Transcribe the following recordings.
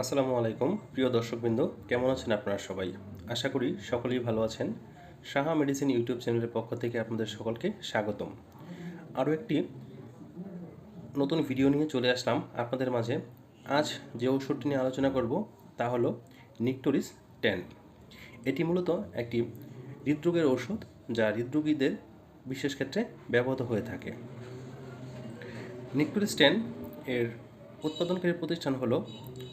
আসসালামু আলাইকুম, প্রিয় দর্শকবৃন্দ, কেমন আছেন আপনারা সবাই? আশা করি সকলেই ভালো আছেন। সাহা মেডিসিন ইউটিউব চ্যানেলের পক্ষ থেকে আপনাদের সকলকে স্বাগতম। আরও একটি নতুন ভিডিও নিয়ে চলে আসলাম আপনাদের মাঝে। আজ যে ওষুধটি নিয়ে আলোচনা করব তা হলো নিকটোরিস টেন। এটি মূলত একটি হৃদরোগের ওষুধ যা হৃদরোগীদের বিশেষ ক্ষেত্রে ব্যবহৃত হয়ে থাকে। নিকটোরিস টেন এর উৎপাদনকারী প্রতিষ্ঠান হলো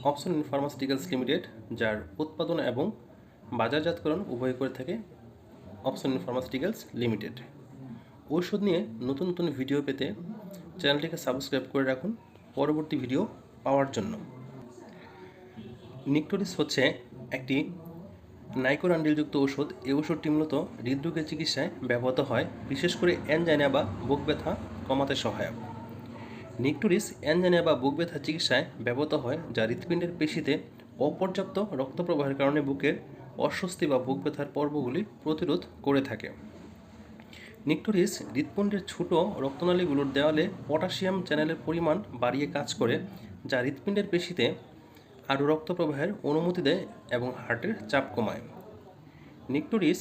অপশন ফার্মাসিউটিক্যালস লিমিটেড যার উৎপাদন এবং বাজারজাতকরণ উভয় করে থাকে অপশন ফার্মাসিউটিক্যালস লিমিটেড ঔষধ নিয়ে নতুন নতুন ভিডিও পেতে চ্যানেলটিকে সাবস্ক্রাইব করে রাখুন পরবর্তী ভিডিও পাওয়ার জন্য। নিকটোরিস হচ্ছে একটি নাইকোরান্ডিলযুক্ত ওষুধ এই ওষুধটি মূলত হৃদরোগের চিকিৎসায় ব্যবহৃত হয়, বিশেষ করে অ্যানজাইনা বা বুক ব্যথা কমাতে সহায়ক। নিকটোরিস অ্যানজাইনা বা বুক ব্যথা চিকিৎসায় ব্যবহৃত হয়, যা হৃৎপিণ্ডের পেশিতে অপর্যাপ্ত রক্ত প্রবাহের কারণে বুকের অস্বস্তি বা বুক ব্যথার পর্বগুলি প্রতিরোধ করে থাকে। নিকটোরিস হৃৎপিণ্ডের ছোট রক্তনালীগুলোর দেওয়ালে পটাশিয়াম চ্যানেলের পরিমাণ বাড়িয়ে কাজ করে, যা হৃৎপিণ্ডের পেশিতে আরও রক্ত প্রবাহের অনুমতি দেয় এবং হার্টের চাপ কমায়। নিকটোরিস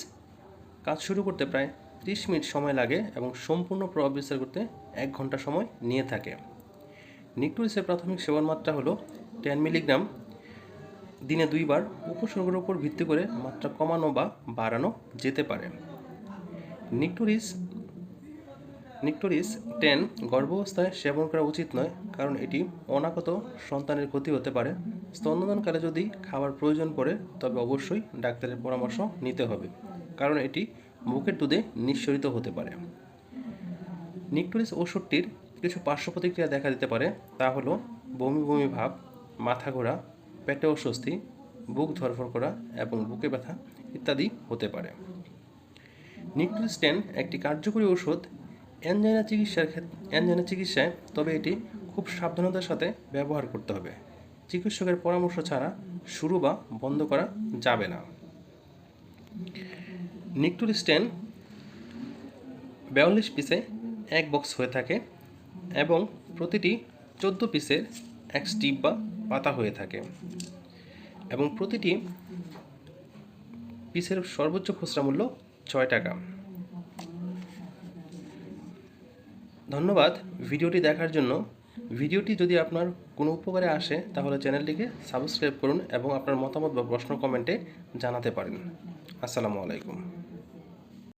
কাজ শুরু করতে প্রায় ত্রিশ মিনিট সময় লাগে এবং সম্পূর্ণ প্রভাব বিস্তার করতে এক ঘণ্টা সময় নিয়ে থাকে। নিকটোরিসের প্রাথমিক সেবন মাত্রা হলো টেন মিলিগ্রাম। দিনে দুইবার উপসর্গের উপর ভিত্তি করে মাত্রা কমানো বা বাড়ানো যেতে পারে। নিকটোরিস নিকটোরিস টেন গর্ভাবস্থায় সেবন করা উচিত নয়, কারণ এটি অনাগত সন্তানের ক্ষতি হতে পারে। স্তন্যদানকালে যদি খাবার প্রয়োজন পড়ে, তবে অবশ্যই ডাক্তারের পরামর্শ নিতে হবে, কারণ এটি বুকের দুধে নিঃসরিত হতে পারে। নিকটোরিস ওষুধটির কিছু পার্শ্ব প্রতিক্রিয়া দেখা দিতে পারে, তা হলো বমি বমি ভাব, মাথা ঘোরা, পেটে অস্বস্তি, বুক ধরফর করা এবং বুকে ব্যথা ইত্যাদি হতে পারে। নিকটোরিস্টেন একটি কার্যকরী ওষুধ অ্যানজাইনা চিকিৎসার ক্ষেত্রে অ্যানজাইনা চিকিৎসায় তবে এটি খুব সাবধানতার সাথে ব্যবহার করতে হবে। চিকিৎসকের পরামর্শ ছাড়া শুরু বা বন্ধ করা যাবে না। নিকটোরিস্টেন বিয়াল্লিশ পিসে এক বক্স হয়ে থাকে এবং প্রতিটি চোদ্দ পিসের এক স্টিপ বা পাতা হয়ে থাকে এবং প্রতিটি পিসের সর্বোচ্চ খুচরা মূল্য ছয় টাকা। ধন্যবাদ ভিডিওটি দেখার জন্য। ভিডিওটি যদি আপনার কোনো উপকারে আসে, তাহলে চ্যানেলটিকে সাবস্ক্রাইব করুন এবং আপনার মতামত বা প্রশ্ন কমেন্টে জানাতে পারেন। আসসালামু আলাইকুম।